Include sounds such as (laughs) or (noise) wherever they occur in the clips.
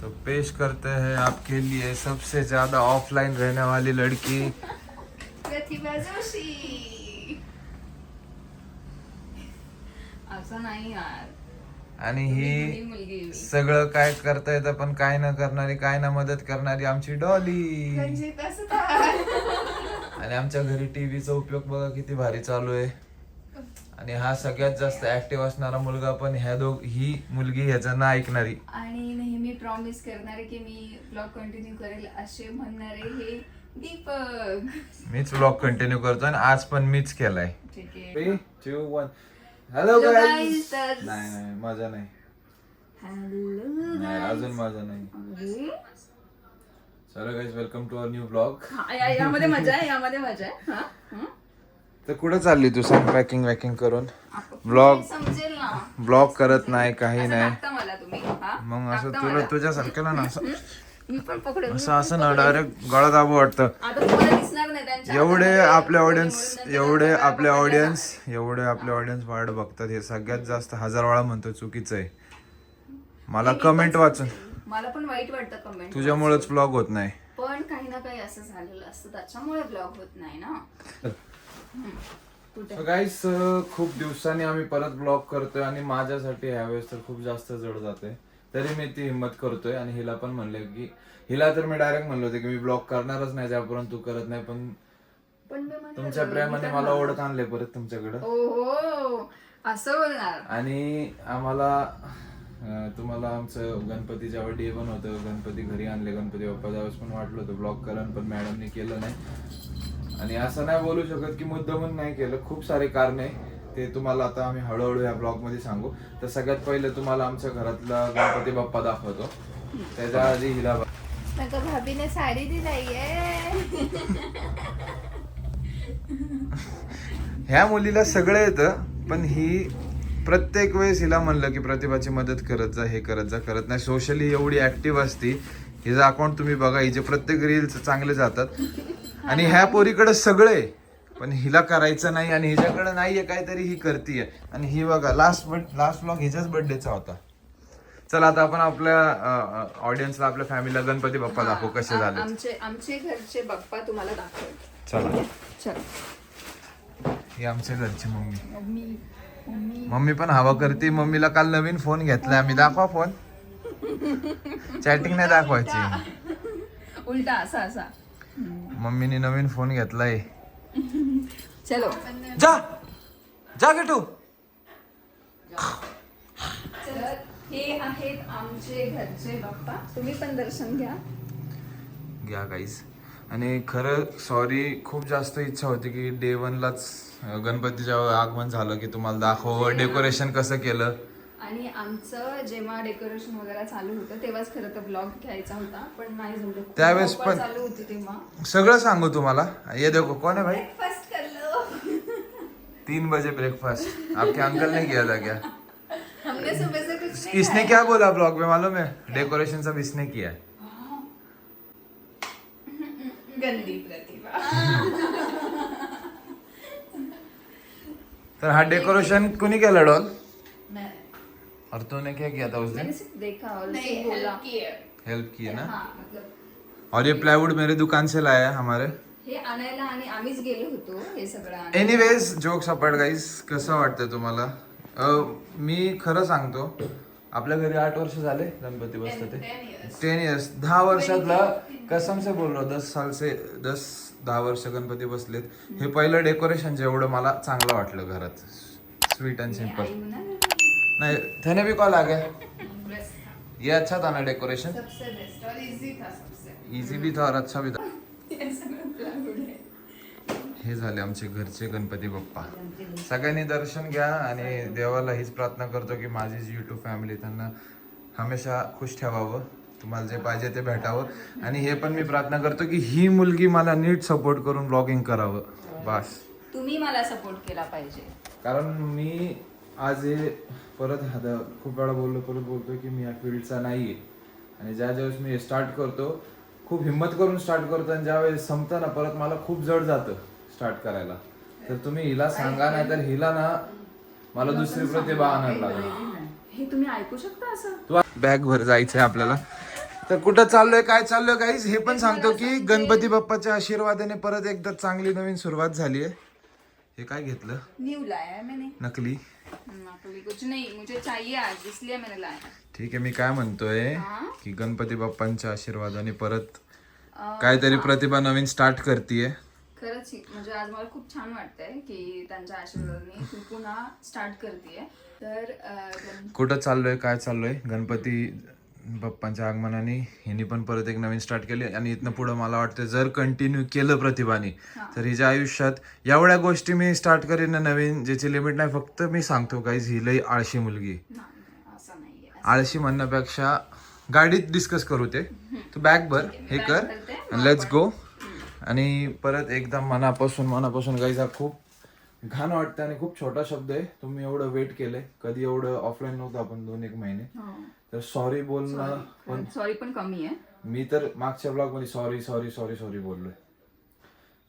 तो पेश करते हैं आपके लिए सबसे ज्यादा ऑफलाइन रहने वाली लड़की। प्रतिभा जोशी। असं नाही यार. आणि ही. सगळं काय करता येतं पण काय न करणारी काय ना मदत करणारी आमची डॉली. रंजित? आणि आमच्या घरी टीव्हीचा उपयोग बघा किती भारी चालू आहे. आणि हा सगळ्यात जास्त ऍक्टिव्ह असणारा मुलगा पण ह्या दोघ ही मुलगी ह्याचं ना ऐकणारी. आणि नेहमी प्रॉमिस करणारे की मी ब्लॉग कंटिन्यू करेल असे म्हणणारे हे दीपक. मीच व्लॉग कंटिन्यू करतो आणि आज पण मीच केलाय. ठीक आहे. Three two one hello Hello guys, नाही नाही माझा नाही. हॅलो नाही अजून माझा नाही. चलो guys welcome to our new blog यामध्ये मजा आहे यामध्ये मजा आहे हा? हं? तर कुठं चालली तू सांग पॅकिंग वॅकिंग करून Vlog. समजेल ना ब्लॉग करत नाही काही असं नाही टाकता मला तुम्ही हा? मग असं टाकता तुला मला. तुझ्यासारख्याला ना असं मी पण पकडेल मी असं असं ना. डायरेक्ट गळा दाबू वाटतं आता तुम्हाला दिसणार नाही त्यांच्या एवढे आपले ऑडियन्स एवढे आपले ऑडियन्स एवढे आपले ऑडियन्स वाढ बघतात हे सगळ्यात जास्त हजार वेळा म्हणतो चुकीचं आहे मला कमेंट वाचून. मला पण वाईट वाटतं कमेंट तुझ्यामुळेच ब्लॉग होत नाही. पण काही ना काही असं झालेलं असतं. त्याच्यामुळे ब्लॉग होत नाही ना. कुठे? गाईस खूप दिवसांनी आम्ही परत ब्लॉग करतोय आणि माझ्यासाठी ह्यावेळेस तर खूप जास्त जड जाते तरी मी ती हिंमत करतोय आणि हिला पण म्हणले की हिला तर मी डायरेक्ट म्हणलो होते की मी ब्लॉग करणारच नाही त्यापर्यंत तू करत नाही पण पण मी म्हणलं, तुमच्या प्रेमाने मला? ओढत आणले परत तुमच्याकडं. ओहो असं बोलणार. आणि आम्हाला तुम्हाला आमचं गणपती जेव्हा डे पण होतं गणपती घरी आणले गणपती बाप्पा त्यावेळेस पण वाटलं होतं ब्लॉग करण पण मॅडमने केलं नाही. आणि असं नाही बोलू शकत की मुद्दामून नाही केलं खूप सारे कारण आहे. ते तुम्हाला आता आम्ही हळूहळू या ब्लॉगमध्ये सांगू. तर सगळ्यात पहिले तुम्हाला आमच्या घरातला गणपती बाप्पा दाखवतो. त्याच्या आधी हिला भाभीने साडी दिलाय ह्या मुलीला सगळं येतं पण ही प्रत्येक वेळेस हिला म्हणलं की प्रतिभाची मदत करत जा हे करत जा करत नाही. सोशली एवढी ऍक्टिव्ह असती. हिचं अकाउंट तुम्ही बघा हिचे प्रत्येक रील्स चांगले जातात. आणि ह्या पोरीकडे सगळे. पण हिला करायचं नाही आणि हिच्याकडे नाहीये काहीतरी ही करतीये. आणि ही बघा लास्ट लास्ट ब्लॉग हिच्याच बर्थडेचा होता. चला आता आपण आपल्या ऑडियन्सला आपल्या फॅमिलीला गणपती बाप्पा दाखवू कसे झाले आमचे आमचे घरचे बाप्पा तुम्हाला दाखवते चला. चल. ही आमच्या घरची मम्मी. मम्मी पण हवा करते. मम्मीला काल नवीन फोन घेतलाय आम्ही दाखवा फोन चॅटिंग नाही दाखवायची. उलटा असा असा. मम्मीने नवीन फोन घेतलाय. चलो. जा. जा गेटू. हे आहेत आमचे घरचे बाप्पा. तुम्ही पण दर्शन घ्या. घ्या काहीच आणि खरं सॉरी खूप जास्त इच्छा होती की डे वनलाच गणपतीच्या आगमन झालं की तुम्हाला दाखव. डेकोरेशन कसं केलं? आणि आमचं जेव्हा डेकोरेशन वगैरे चालू होतं तेव्हाच खरं तर ब्लॉग घ्यायचा होता पण नाही जमलं. त्यावेळेस पण- चालू होती तेव्हा. सगळं सांगू तुम्हाला. ये देखो कौन है भाई? तीन बजे ब्रेकफास्ट आपके अंकल ने किया था क्या? हमने सुबह से कुछ नहीं इसने क्या बोला ब्लॉग में? मालूम है? डेकोरेशन सब इसने किया है. गंदी प्रतिभा तर हा डेकोरेशन कुणी केलं डॉल मैं और तूने क्या किया था उस दिन मैंने सिर्फ देखा और बोला. हेल्प की ना? हाँ मतलब और ये प्लाईवुड मेरे दुकान से लाया है हमारे। हे आणायला आणि आम्हीच गेलो होतो हे सगळं. एनिवेज जोक सपाट गाईस कसं वाटतं तुम्हाला? अं, मी खरं सांगतो आपल्या घरी आठ वर्ष झाले गणपती बसतं ते. टेन इयर्स दहा वर्षातला कसम से बोल रहा दस साल से दस दहा वर्ष गणपती बसलेत. हे पहिलं डेकोरेशन जेवढं मला चांगलं वाटलं घरात. स्वीट अँड ना. नाही थने भी कॉल आ गया. ये अच्छा था ना डेकोरेशन सबसे बेस्ट और इजी था सबसे. इझी भी था और अच्छा भी था. (laughs) हे झाले आमचे घरचे गणपती बाप्पा. सगळ्यांनी दर्शन घ्या आणि देवाला हीच प्रार्थना करतो की माझी जी युट्यूब फॅमिली त्यांना हमेशा खुश ठेवावं. तुम्हाला जे पाहिजे ते भेटावं. आणि हे पण मी प्रार्थना करतो की ही मुलगी मला नीट सपोर्ट करून ब्लॉगिंग करावं. बस. तुम्ही मला सपोर्ट केला पाहिजे. कारण मी आज हे परत आता खूप वेळा बोललो परत बोलतो की मी या फील्डचा नाही आहे आणि ज्या ज्यावेळेस मी स्टार्ट करतो खूप हिंमत करून स्टार्ट करतो आणि ज्यावेळेस संपतं ना परत मला खूप जड जातं. स्टार्ट करायला. तर तुम्ही हिला सांगा नाही तर हिला ना मला दुसरी प्रतिभा आणायला लागली. हे तुम्ही ऐकू शकता असं? बॅग भर जायचंय आपल्याला. तर कुठं चाललोय काय चाललोय काहीच हे पण सांगतो की गणपती बाप्पाच्या आशीर्वादाने परत एकदा चांगली नवीन सुरुवात झाली आहे. हे काय घेतलं? न्यू लाया मैंने. नकली. नकली कुछ नहीं मुझे चाहिए आज इसलिए मैंने लाया. ठीक आहे मी काय म्हणतोय? की गणपती बाप्पांच्या आशीर्वादाने परत काहीतरी प्रतिभा नवीन स्टार्ट करतीये. खरंच ही- म्हणजे आज मला खूप छान वाटतंय की त्यांच्या आशीर्वादाने मी पुन्हा स्टार्ट करतेय. तर अं, गण- कुठं चाललोय काय चाललोय? गणपती बाप्पांच्या आगमनाने हिने पण परत एक नवीन स्टार्ट केली आणि इथनं पुढं मला वाटतं जर कंटिन्यू केलं प्रतिभाने तर हिच्या आयुष्यात एवढ्या गोष्टी मी स्टार्ट करीन ना नवीन ज्याची लिमिट नाही फक्त मी सांगतो काहीच ही लई आळशी मुलगी नाही, नाही, असं नाहीये आळशी म्हणण्यापेक्षा गाडीत डिस्कस करू ते. तू बॅग भर हे कर लेट्स गो आणि परत एकदा मनापासून मनापासून गाईज हा खूप घाण वाटतं आणि खूप छोटा शब्द आहे. तुम्ही एवढं वेट केलंय. कधी एवढं ऑफलाईन नव्हतं आपण दोन एक महिने. तर सॉरी बोलणं पण सॉरी पण कमी आहे. मी तर मागच्या ब्लॉगमध्ये सॉरी सॉरी सॉरी सॉरी बोललोय.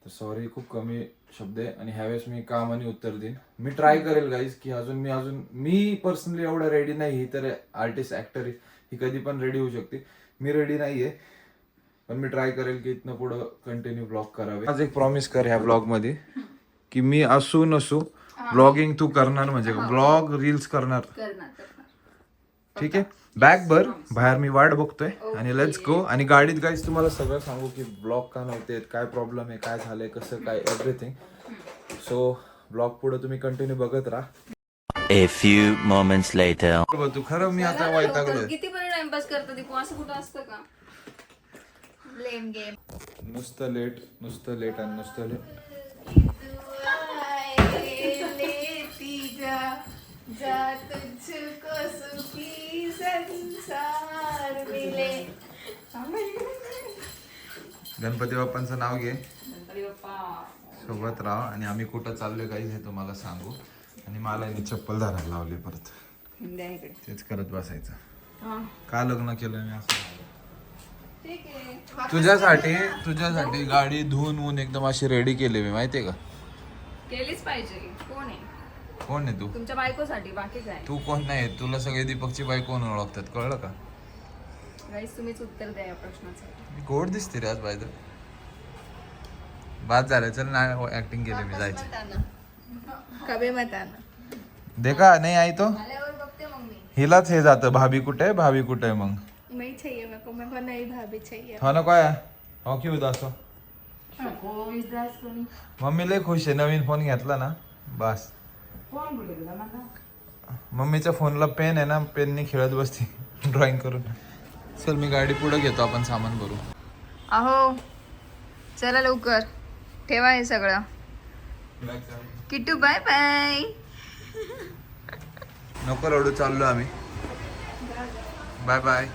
तर सॉरी खूप कमी शब्द आहे आणि ह्यावेळेस मी कामाने उत्तर देईन. मी ट्राय करेल गाईज की अजून मी अजून मी पर्सनली एवढं रेडी नाही. ही तर आर्टिस्ट ऍक्टर ही कधी पण रेडी होऊ शकते. मी रेडी नाहीये. पण मी ट्राय करेल की इथनं पुढं कंटिन्यू ब्लॉग करावे. आज एक प्रॉमिस कर ह्या ब्लॉगमध्ये की मी असू नसू ब्लॉगिंग तू करणार म्हणजे ब्लॉग रील्स करणार. ठीक आहे? बॅग भर बाहेर मी वाट बघतोय आणि लेट्स गो आणि गाडीत गाईज तुम्हाला सगळं सांगू की ब्लॉक का नव्हते काय प्रॉब्लेम आहे काय झालंय कसं काय एव्हरीथिंग सो ब्लॉग पुढे तुम्ही कंटिन्यू बघत राहा. A few moments later. तू खरं मी आता वैतागलोय. किती पण टाइमपास करता दीपू असं कुठं असतं का? ब्लेम गेम नुसतं लेट नुसतं लेट आणि नुसतं लेट जा तुझको सुखी संसार मिले गणपती बाप्पांचं नाव घे. गणपती बाप्पा सोबत राहा आणि आम्ही कुठं चाललोय काही हे तुम्हाला सांगू. आणि मला यांनी चप्पल धरायला लावली परत. तेच करत बसायचं. का लग्न केलं मी असं? तुझ्यासाठी तुझ्यासाठी गाडी धुवून ऊन एकदम अशी रेडी केली मी माहितीये का? केलीच पाहिजे. कोण आहे? कोण आहे तू? तुमच्या बायकोसाठी बाकी काय? तू कोण नाही तुला सगळे दीपकची बाई कोण ओळखतात कळलं का? गाईस तुम्हीच उत्तर द्या या प्रश्नाचं. मी गोड दिसते रे आज बाय बाद झालं चल ना ऍक्टिंग केली मी जायचं. कबे मत आना. देखा नाही आई तो? आल्यावर बघते मग मी हिलाच हे जातं भाभी कुठे आहे? भाभी कुठे आहे मग? चाहिए मेरे को मेरे को नहीं भाभी चाहिए हो ना काय हो की उदास हो मम्मी लय खुश आहे नवीन फोन घेतला ना बस। मम्मीच्या फोनला पेन आहे ना पेनने खेळत बसते ड्रॉइंग करून चल मी गाडी पुढे घेतो आपण सामान भरू। अहो चला लवकर ठेवा हे सगळं। Kittu bye bye. नको रडू चाललो आम्ही। Bye bye.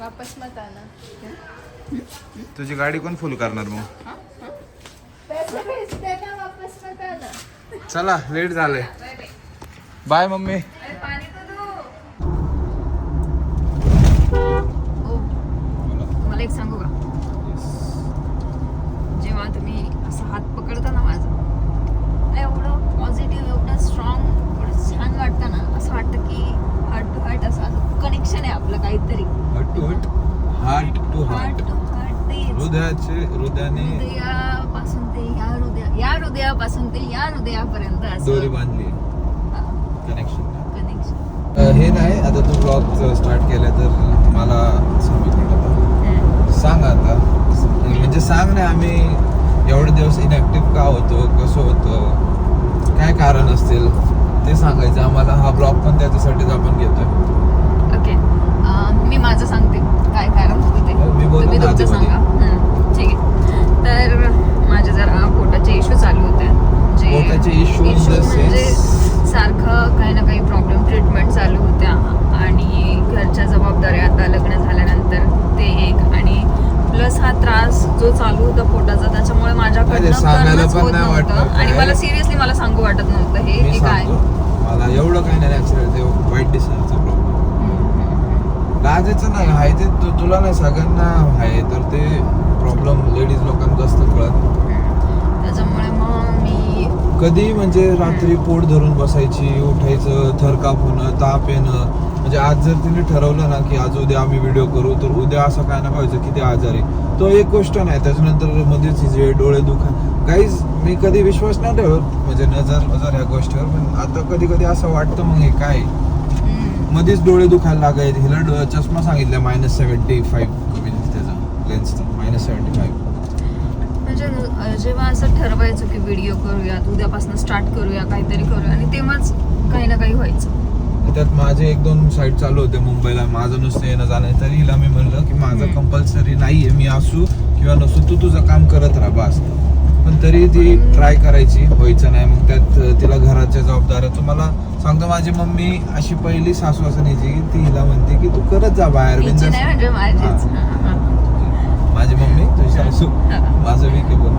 वापस मत आना तुझी गाडी कोण फुल करणार मग? वापस मत आना चला लेट झालंय. बाय मम्मी अरे पाणी तो दो ओ मला एक सांगू का जेव्हा तुम्ही असं हात पकडता ना माझा मला एवढं पॉझिटिव्ह एवढं स्ट्रॉंग एवढं छान वाटतं ना असं वाटतं की हार्ट टू हार्ट असं कनेक्शन आहे आपलं काहीतरी heart to heart heart to heart heart to heart तेच हृदयाचे हृदयाने हृदयापासून ते या हृदया या हृदयापासून ते या हृदयापर्यंत दोरी असं बांधली कनेक्शन कनेक्शन हे नाही आता तू ब्लॉग स्टार्ट केलं तर मला सांग आता. म्हणजे सांग ना आम्ही एवढे दिवस इनॅक्टिव्ह का होतो कसं होतं काय कारण असतील ते सांगायचं. आम्हाला हा ब्लॉग पण त्याच्यासाठीच आपण घेतोय. ओके मी माझं सांगते. काय कारण होतं ते. हो, मी तुम्ही ना तुमचं आधीमध्ये. सांगा. हं, ठीक आहे. तर माझे जरा पोटाचे इश्यू चालू होते. in issue the म्हणजे sense? सारखं काही ना काही प्रॉब्लेम ट्रीटमेंट चालू होत्या. आणि घरच्या जबाबदाऱ्या आता लग्न झाल्यानंतर ते एक. आणि प्लस हा त्रास जो चालू होता पोटाचा त्याच्यामुळे माझ्याकडनं आणि. मला सिरियसली मला सांगू वाटत नव्हतं हे काय? मला एवढं काही नाही नॅचरल ते वाईट डिसिजनचा प्रॉब्लेम हं, हं, लाजायचं नाही आहे ते तु- तुला नाही सगळ्यांना आहे तर ते प्रॉब्लेम लेडीज लोकांना जास्त कळत त्याच्यामुळे मग मी कधी म्हणजे रात्री पोट धरून बसायची उठायचं थर काप होणं ताप येणं म्हणजे आज जर तिने ठरवलं ना की आज उद्या आम्ही व्हिडिओ करू तर उद्या असं काय ना पाहिजे किती आजारी. तो एक गोष्ट नाही त्याच्यानंतर मध्येच हिजे डोळे दुखा काहीच मी कधी विश्वास नाही ठेवत म्हणजे नजर नजर ह्या गोष्टीवर पण आता कधी कधी असं वाटतं मग हे काय? मध्येच डोळे दुखायला लागायचे हिला चष्मा सांगितला मायनस सेव्हन्टी फाईव्ह कमी त्याचा लेन्सचा मायनस सेव्हन्टी फाईव्ह म्हणजे जेव्हा असं ठरवायचं की व्हिडिओ करूयात उद्यापासून स्टार्ट करूया काहीतरी करूया आणि तेव्हाच काही ना काही व्हायचं. त्यात माझे एक दोन साईट चालू होते मुंबईला. माझं नुसतं येणं जाणं. तरी हिला मी म्हणलं की माझं. कंपल्सरी नाहीये. मी असू किंवा नसू तू तुझं काम करत राहा बस. पण तरी ती ट्राय करायची. व्हायचं नाही. मग त्यात तिला घराच्या जबाबदाऱ्या तुम्हाला सांगतो. माझी मम्मी अशी पहिली सासू असं नाही की ती हिला म्हणते की तू करत जा बाहेर. म्हणजे. माझी मम्मी सासू. माझं विके बोल.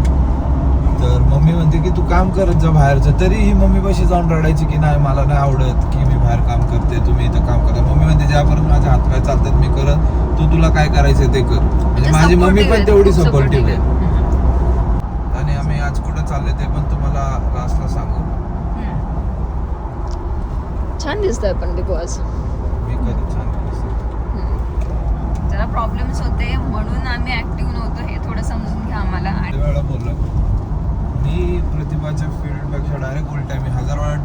तर मम्मी म्हणते की तू काम करत जा बाहेरचं. तरी ही मम्मी पाशी जाऊन रडायची की नाही मला नाही आवडत की मी बाहेर काम करते तुम्ही इथं काम करता मम्मी म्हणते ज्यापर्यंत माझे हातपाय चालतात मी करत तू तुला काय करायचं ते कर. म्हणजे माझी मम्मी पण तेवढी सपोर्टिव्ह आहे. आणि आम्ही आज कुठं चालले ते पण तुम्हाला लास्टला सांगू. छान दिसतोय पण दीपू आज मी कधी छान दिसत. हम्म. जरा प्रॉब्लेम्स होते म्हणून आम्ही ऍक्टिव्ह नव्हतो. हे थोडं समजून घ्या आम्हाला. मी प्रतिभाच्या फील्डपेक्षा डायरेक्ट उलट मी हजार वेळा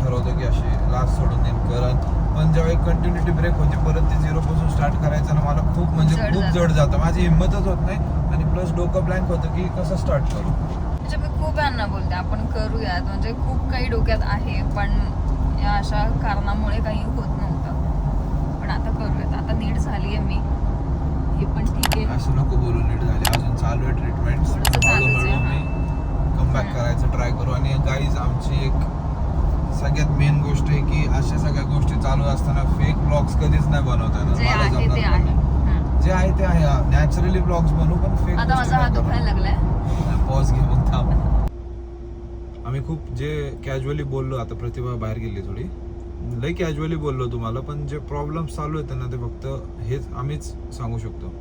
ठरवतो की अशी लास्ट सोडून देईन कारण पण जेव्हा एक कंटिन्युटी ब्रेक होती परत ते झिरो पासून स्टार्ट करायचं ना मला खूप म्हणजे खूप. जड जातं. माझी हिंमतच होत नाही आणि प्लस डोकं ब्लँक होतं की कसं स्टार्ट करू? म्हणजे मी खूप यांना बोलते आपण करूयात. म्हणजे खूप काही डोक्यात आहे पण या अशा कारणामुळे काही होत नव्हतं. पण आता करूयात. आता नीट झाली आहे मी. हे पण ठीक आहे असं नको बोलू नीट झाली अजून चालू आहे ट्रीटमेंट हळूहळू. मी कमबॅक हम्म. करायचं ट्राय करू आणि गाईज आमची एक सगळ्यात मेन गोष्ट आहे की अशा सगळ्या गोष्टी चालू असताना फेक ब्लॉग्स कधीच नाही बनवता येणार. जे आहे ते आहे नाही. हम्म. जे आहे ते आहे नॅचरली ब्लॉग्स बनवू पण फेक आता माझा हात दुखायला लागलाय पॉज घे मग थांब आम्ही खूप जे कॅज्युअली बोललो आता प्रतिभा बाहेर गेली थोडी लई कॅज्युअली बोललो तुम्हाला पण जे प्रॉब्लेम चालू आहेत ना ते फक्त हेच आम्हीच सांगू शकतो.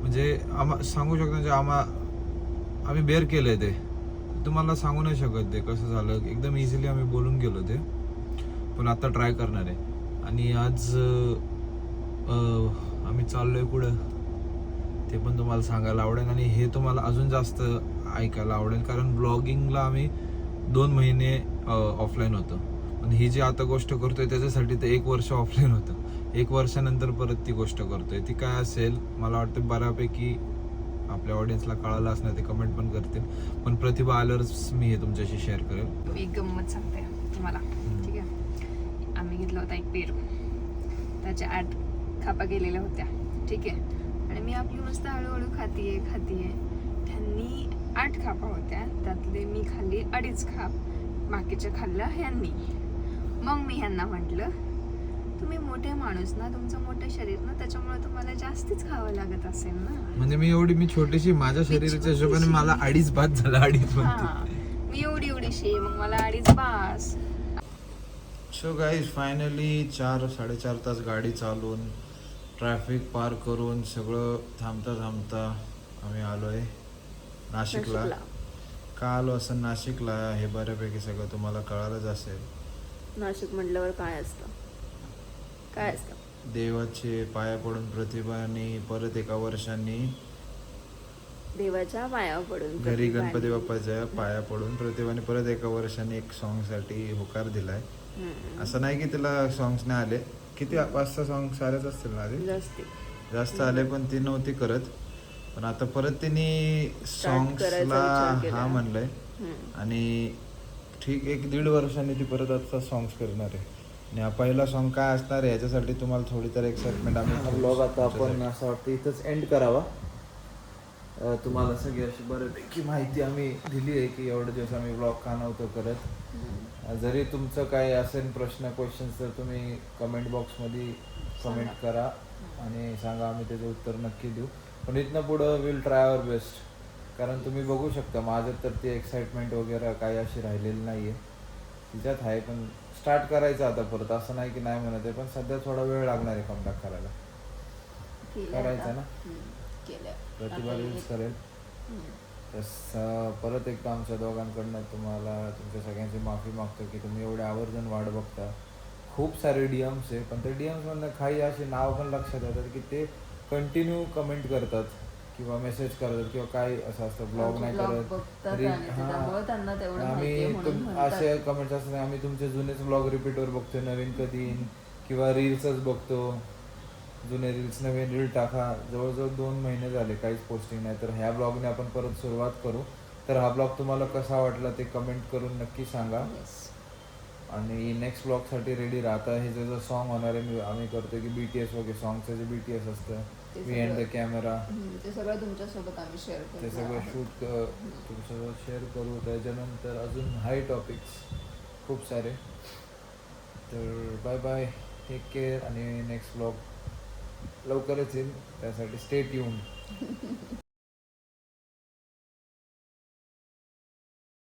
म्हणजे आम्हा सांगू शकतो म्हणजे आम्हा आम्ही बेअर केलंय ते. तुम्हाला सांगू नाही शकत ते कसं झालं. एकदम इझिली आम्ही बोलून गेलो ते. पण आता ट्राय करणार आहे. आणि आज आम्ही आम्ही चाललोय कुठं ते पण तुम्हाला सांगायला आवडेल आणि हे तुम्हाला अजून जास्त ऐकायला आवडेल. कारण ब्लॉगिंगला आम्ही दोन महिने ऑफलाईन होतं. पण ही जी आता गोष्ट करतोय त्याच्यासाठी ते एक वर्ष ऑफलाईन होतं. एक वर्षानंतर परत ती गोष्ट करतोय. ती काय असेल मला वाटतं बऱ्यापैकी आपल्या ऑडियन्सला कळालं असणार ते कमेंट पण करतील. पण प्रतिभा आल्यावरच मी हे तुमच्याशी शेअर करेल. मी एक गंमत सांगते तुम्हाला. ठीक आहे? आम्ही घेतला होता एक पेरू. त्याच्या आठ खापा गेलेल्या होत्या. ठीक आहे? आणि मी आपली मस्त हळूहळू खातीये खातीये. त्यांनी आठ खापा होत्या. त्यातले मी खाल्ली अडीच खाप. बाकीच्या खाल्ल्या ह्यांनी. मग मी ह्यांना म्हटलं तुम्ही मोठे माणूस ना तुमचं मोठं शरीर ना त्याच्यामुळे तुम्हाला जास्तीच खावं लागत असेल ना. म्हणजे मी एवढी मी छोटीशी माझ्या शरीराच्या हिशोबाने मला अडीच बाद झाला अडीच मी एवढी एवढीशी मग मला अडीच बास सो गाईज फायनली चार साडेचार तास गाडी चालवून ट्रॅफिक पार करून सगळं थांबता थांबता आम्ही आलो आहे नाशिकला. नाशिकला. का आलो असं नाशिकला हे बऱ्यापैकी सगळं तुम्हाला कळालंच असेल. नाशिक म्हटल्यावर काय असतं? काय असतं? देवाचे पाया पडून प्रतिभाने परत एका वर्षांनी देवाच्या पाया पडून घरी. गणपती बाप्पाच्या पाया पडून प्रतिभाने परत एका वर्षांनी एक सॉंगसाठी होकार दिलाय. असं नाही की तिला सॉंग्स नाही आले. किती पाच सहा सॉंग्स आलेच असतील ना आधी? जास्ती. जास्त आले पण ती नव्हती करत. पण आता परत तिने सॉंग्सला. हा म्हणलंय. आणि ठीक एक दीड वर्षांनी ती परत आता सॉंग्स करणार आहे. आणि हा पहिला सॉन्ग काय असणार आहे याच्यासाठी तुम्हाला थोडी तर एक्साइटमेंट आम्ही ब्लॉग आता आपण असं वाटतं इथंच एंड करावा. तुम्हाला सगळी अशी बऱ्यापैकी माहिती आम्ही दिली आहे की एवढे दिवस आम्ही ब्लॉग का नव्हतो करत. जरी तुमचं काय असेल प्रश्न क्वेश्चन्स तर तुम्ही कमेंट बॉक्समध्ये कमेंट करा आणि सांगा आम्ही त्याचं उत्तर नक्की देऊ. पण इथनं पुढं विल ट्राय अवर बेस्ट कारण तुम्ही बघू शकता माझं तर ते एक्साइटमेंट वगैरे काही अशी राहिलेली नाही आहे तिच्यात आहे पण स्टार्ट करायचं आता परत. असं नाही की नाही म्हणत आहे पण सध्या थोडा वेळ लागणार आहे कमबॅक करायला. करायचं. ना? प्रतिभा रील्स एक- करेल. तसं परत एकदा आमच्या दोघांकडनं तुम्हाला तुमच्या सगळ्यांची माफी मागतो की तुम्ही एवढे आवर्जून वाट बघता. खूप सारे डी एम्स आहे पण ते डी एम्समधनं काही असे नाव पण लक्षात येतात की ते कंटिन्यू कमेंट करतात. किंवा मेसेज करतात किंवा काय असं असतं ब्लॉग नाही करत. आम्ही. असे कमेंट्स असतात आम्ही तुमचे जुनेच ब्लॉग रिपीटवर बघतोय नवीन कधी. किंवा रील्सच बघतो. जुने रील्स नवीन रील टाका. जवळजवळ दोन महिने झाले काहीच पोस्टिंग नाही. तर ह्या ब्लॉगने आपण परत सुरुवात करू. तर हा ब्लॉग तुम्हाला कसा वाटला ते कमेंट करून नक्की सांगा. आणि नेक्स्ट ब्लॉगसाठी रेडी राहता. हे जे सॉन्ग होणार आहे मी आम्ही करतो की बी टी एस वगैरे सॉंगचं जे बी टी एस असतं. ते वी एंड द सगळं- कॅमेरा हम्म, ते सगळं तुमच्यासोबत आम्ही शेअर ते करतो सगळं शूट तुमच्यासोबत शेअर करू. त्याच्यानंतर अजून हाय टॉपिक्स खूप सारे. तर बाय बाय टेक केअर आणि नेक्स्ट ब्लॉग लवकरच येईल. त्यासाठी स्टेट येऊन (laughs)